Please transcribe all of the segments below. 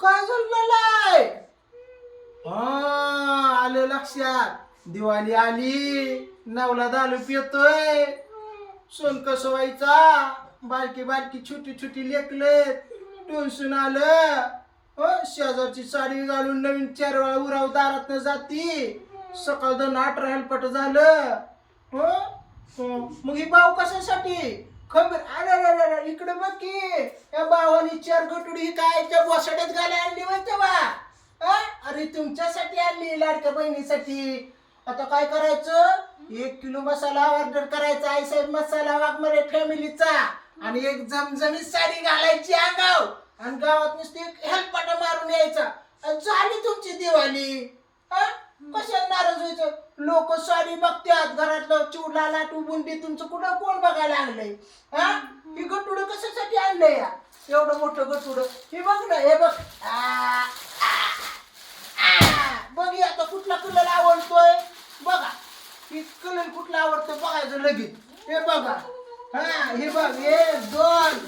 काय झालंय? हा आलं लक्षात. दिवाळी आली नवला दालू पितोय. सोन कसं व्हायचा? बारकी बारकी छोटी छोटी लेकले टोनसून आलं. हो शेजारची साडी घालून नवीन चार वेळा उराव दारात जाती. सकाळ दोन अठरा हेलपट झालं. हो हो. मग ही भाऊ कशासाठी? खबर. अरे अरे इकडे बघ की. या भावानी चार गटुडी काय त्या बोसाड्यात घालाय आणली होय तेव्हा. अरे तुमच्यासाठी आणली लाडक्या बहिणीसाठी. आता काय करायचं? एक किलो मसाला ऑर्डर करायचा. आई साहेब मसाला वाघमारे फॅमिलीचा. आणि एक जमजमीत साडी घालायची अंगाव. आणि गावात नुसती हेल्पाटा मारून यायचा. आणि झाली तुमची दिवाळी. हा? कशाला नाराज व्हायचं? लोक साडी बघतात घरातलं चिवडा लाटू बुंदी तुमचं कुठं कोण बघायला आणलंय? हा? ही गटुड कशासाठी आणलंय या? एवढं मोठं गटुड. हे बघ ना हे बघ. आ, आ, आ. बघ हे आता कुठला कलर आवडतोय? बघा. ही कलर कुठला आवडतोय बघायचं लगेच. हे बघा. हा हे बघ. एक दोन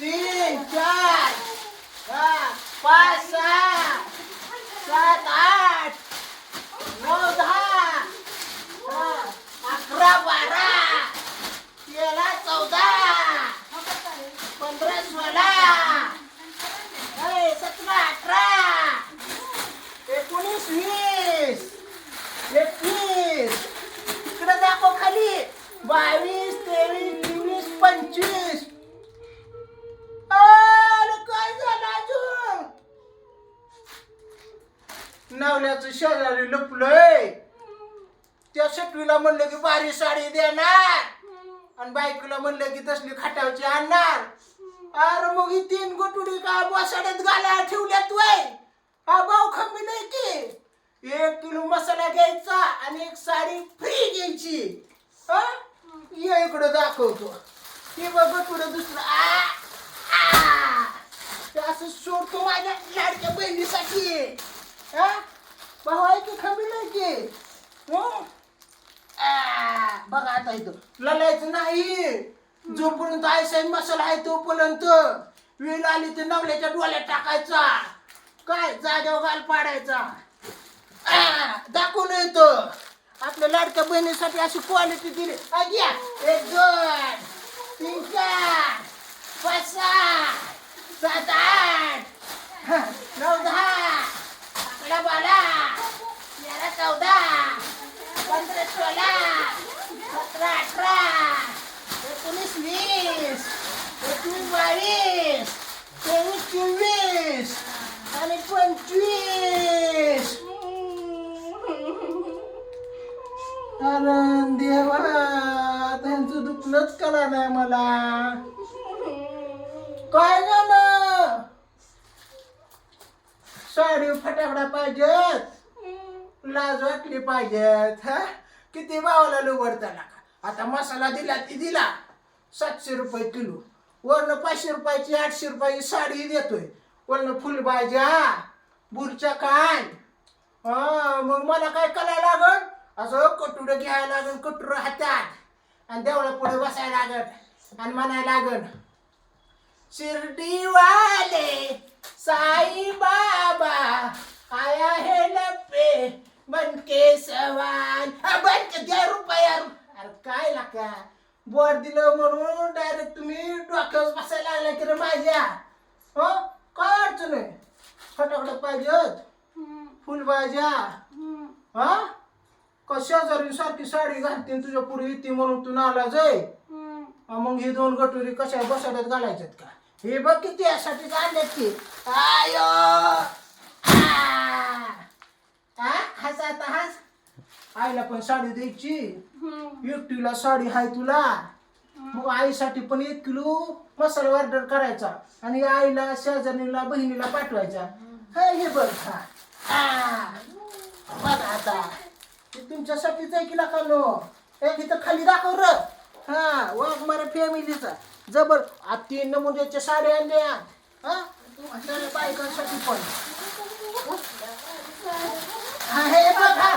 तीन चार. हा पाच सहा सात आठ. नऊ दहा अकरा बारा. तेरा चौदा. पंधरा सोळा ए, सतरा अठरा एकोणीस वीस एकवीस इकडे दाखव खाली बावीस तेवीस चोवीस पंचवीस अरे काय झालं अजून नवल्याचं शेजारी लपलंय. त्या सटवीला म्हणलं की भारी साडी देणार. आणि बायकोला म्हणलं की तसली खटावची आणणार. अरे मग ही तीन गोटुडी का बसाड्यात घाला ठेवल्यात वय? हा भाऊ खंबी नाही की. एक किलो मसाला घ्यायचा आणि एक साडी फ्री घ्यायची. हा? ये इकडं दाखवतो. हे बघ पुढं दुसरं. आ आ. ते असं सोडतो माझ्या लाडक्या बहिणीसाठी. हा? भाऊ की खंबी नाही की हं? बघा आता इथं. लढायचं नाही. जोपर्यंत आयसाई मसाला आहे तोपर्यंत वेळ आली तर नवल्याच्या डोळ्यात टाकायचा. काय? जागेवर गाल पाडायचा. दाखवून येतो आपल्या लाडक्या बहिणीसाठी अशी क्वालिटी दिली. आ, एक दोन तीन चार पाच सहा सात आठ हा, नऊ दहा अकरा बारा तेरा चौदा पंधरा सोळा सतरा अठरा एकोणीस वीस एकवीस बावीस तेवीस चोवीस आणि पंचवीस कारण देवा त्यांचं दुखलंच करा नाही मला काय झालं साडी फटाफटा पाहिजेत लाज वाटली पाहिजेत हा किती भावाला लुबडताना आता मसाला दिला ती दिला सातशे रुपये किलो वरनं पाचशे रुपयाची आठशे रुपयाची साडी देतोय वरनं फुलभाज्या बुरच्या काय मग मला काय करायला लागल असं कटुरं घ्यायला लागल कटुरं हातात. आणि देवळा पुढे बसायला लागल आणि म्हणायला लागल शिर्डीवाले साईबाबा साई बाबा आया हे लपे? बनके सवाल. बनके द्या रुपया. अरे काय लाका बोर दिलं म्हणून डायरेक्ट तुम्ही डोक्यावर बसायला लागला की रे माझ्या. हो? काय अडचण आहे? फटाकडे पाहिजेत फुलभाज्या हा? कशा जरी सारखी साडी घालते तुझ्या पुढे येते म्हणून तू नाला जाय हा, मग ही दोन गटुरी कशा बसाड्यात घालायच्यात का? हे बघ किती यासाठी आणल्यात की. आयो आ! हा हस आता हस आईला पण साडी द्यायची. एकटीला साडी हाय तुला. मग आईसाठी पण एक किलो मसाला ऑर्डर करायचा आणि आईला शेजारीला बहिणीला पाठवायचा. हा हे बघ हा. आता. हे तुमच्यासाठीच आहे की नका नो? एक इथं खाली दाखव र. हा वाघ मारा फॅमिलीचा. जबर आ तीन नमुन्याच्या साड्या आणल्या. हा? बायकांसाठी पण. हा हे बघ हा.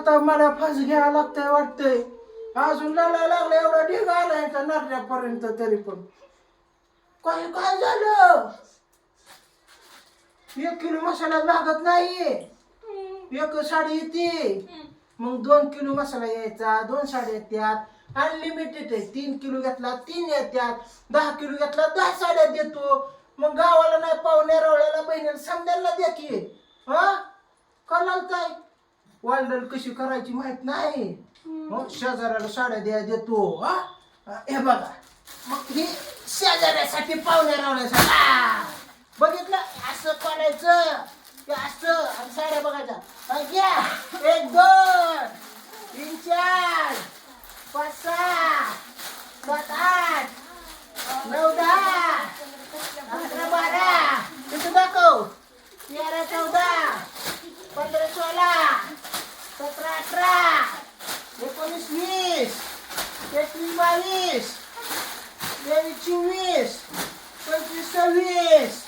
आता मला फास घ्यावं लागतंय वाटतंय. अजून लाला लागला एवढा ढिग आला का नारण्यापर्यंत तरी पण. काय काय झालं? एक किलो मसाला लागत नाही. एक साडी येते. मग दोन किलो मसाला यायचा दोन साड्या येत्यात. अनलिमिटेड आहे. तीन किलो घेतला तीन येत्यात. दहा किलो घेतला दहा साड्या देतो. मग गावाला नाही पाहुण्या रवळ्याला बहिणीला समजायला द्या की. हा? कळाल काय? वालडल कशी करायची माहीत नाही. मग शेजाऱ्याला साड्या द्या देतो हा? हे बघा. मग हे शेजाऱ्यासाठी पाहुण्या रावण्यासाठी आ! बघितलं? असं करायचं ते असं आणि साड्या बघायच्या. हा, घ्या. एक दोन तीन चार पाच सहा सात आठ नऊ दहा अकरा बारा. तिथं दाखव. तेरा चौदा पंधरा सोळा Tô pra trás. Vem com isso, isso. Vem com isso, Vem com isso. Vem com isso, isso.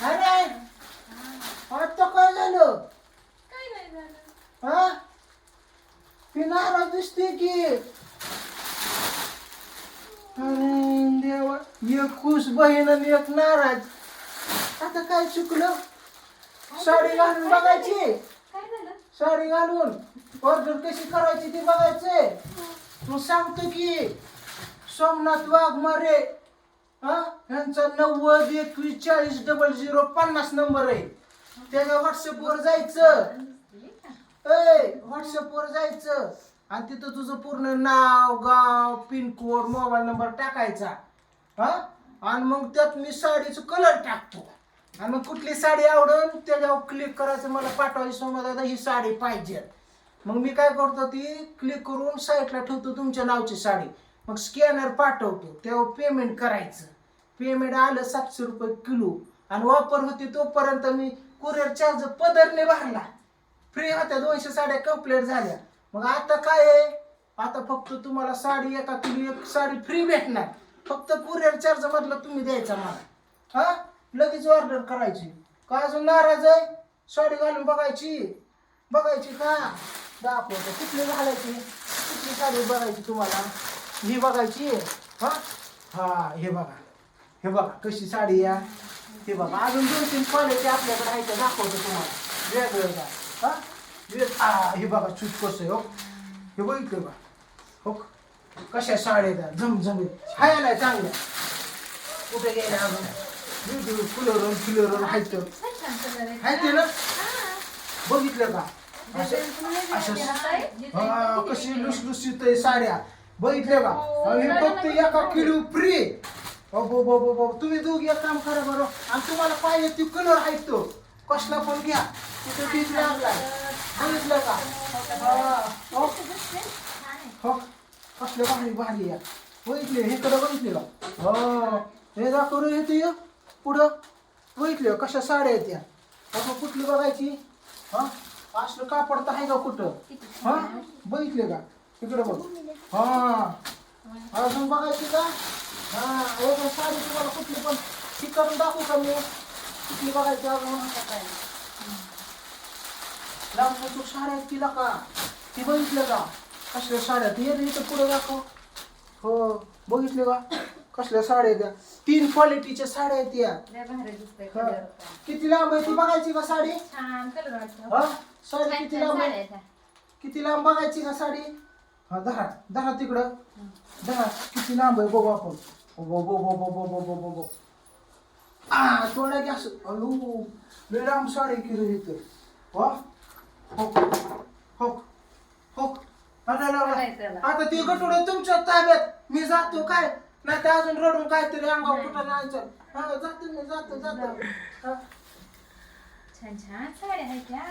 Olha aí. Olha a tua coisa, Lu. Hã? Final do stick. Arendeu. E eu cuso bem na minha canarada. Até cá, chocolate. Só ligar no bagatinho. Sari घालून order कशी करायची ती बघायचे. तू सांगतो की सोमनाथ वाघमारे हा यांचा नव्वद एकवीस चाळीस डबल झिरो पन्नास नंबर आहे. त्याच्या व्हॉट्सअपवर जायचं. ए व्हॉट्सअपवर जायचं. आणि तिथं तुझं पूर्ण नाव गाव पिनकोड मोबाईल नंबर टाकायचा. हा? आणि मग त्यात मी साडीचं कलर टाकतो. आणि मग कुठली साडी आवडून त्याच्यावर क्लिक करायचं मला पाठवायची समजा दादा ही साडी पाहिजे. मग मी काय करतो ती क्लिक करून साईटला ठेवतो तुमच्या नावची साडी. मग स्कॅनर पाठवतो तेव्हा पेमेंट करायचं. पेमेंट आलं सातशे रुपये किलो. आणि वापर होते तोपर्यंत मी कुरिअर चार्ज पदरने भरला. फ्री होत्या दोनशे साड्या कंप्लीट झाल्या. मग आता काय आहे? आता फक्त तुम्हाला साडी एका किलो एक साडी फ्री भेटणार. फक्त कुरिअर चार्ज मधलं तुम्ही द्यायचा मला. हा? लगेच ऑर्डर करायची. का अजून नाराज आहे? साडी घालून बघायची. बघायची का? दाखवतो. कुठली घालायची? कुठली साडी बघायची तुम्हाला? ही बघायची? हा? हा हे बघा. हे बघा कशी साडी या हे बघा. अजून दोन तीन क्वालिटी आपल्याकडे आहे त्या दाखवतो तुम्हाला. वेगवेगळ्या हा? वेग आ, हे बघा चूज कसं आहे हो. हे बघितलं बघा हो. कशा साड्या त्या? झमझमीत. हाय नाही चांगल्या. कुठे गेल्या अजून? वेगवेगळे फुलवरून फुलवरून आहेत ते ना? हा. बघितलं का? असं हा कशी लुसलुसीत साड्या. बघितले का? आणि हे फक्त एका किलो फ्री अबो बो बो बो तुम्ही दोघी एक काम करा बरं. आणि तुम्हाला पाहिजे ती कलर आहे तो. कसला पण घ्या. तिथे ठीक लागला. बघितलं का? हा, हो. हो. कसलं भारी भारी या बघितले हे कडे बघितले. का हो. हे दाखव रे येते ये पुढं? बघितलं कशा साड्या आहेत त्या? आता कुठली बघायची? हा? असलं कापड तर आहे का कुठं? हा? बघितले का? तिकडं बघ. हा. अजून बघायची का? हा एक साडी तुम्हाला कुठली पण ती दाखवू का मी? कुठली बघायची अजून? लांब तू साड्या आहेत तिला का? ती बघितलं का कसल्या साड्या ती येते इथं पुढे दाखव. हो बघितले का? कसल्या साड्या आहेत तीन क्वालिटीच्या साड्या आहेत या. लय भारी दिसतंय हा. कलर किती लांब आहे ती बघायची का साडी? छान कलर वाटतो. हा? साडी छान किती छान लांब साड्या आहे आहेत. किती लांब बघायची का साडी? हा दहा. दहा तिकडं. दहा. किती लांब आहे बघू आपण. बो बो बो बो बो बो बो बो बो. आ थोडा गॅस अयो लय लांब साडी किलो इथं. वा. हो हो हो आता लावला. आता ती गटुड तुमच्या ताब्यात. मी जातो काय? नाही तर अजून रडून काहीतरी अंगावर कुठं नाही हा जातो मी जातो जातो हा. छान छान साड्या आहेत ह्या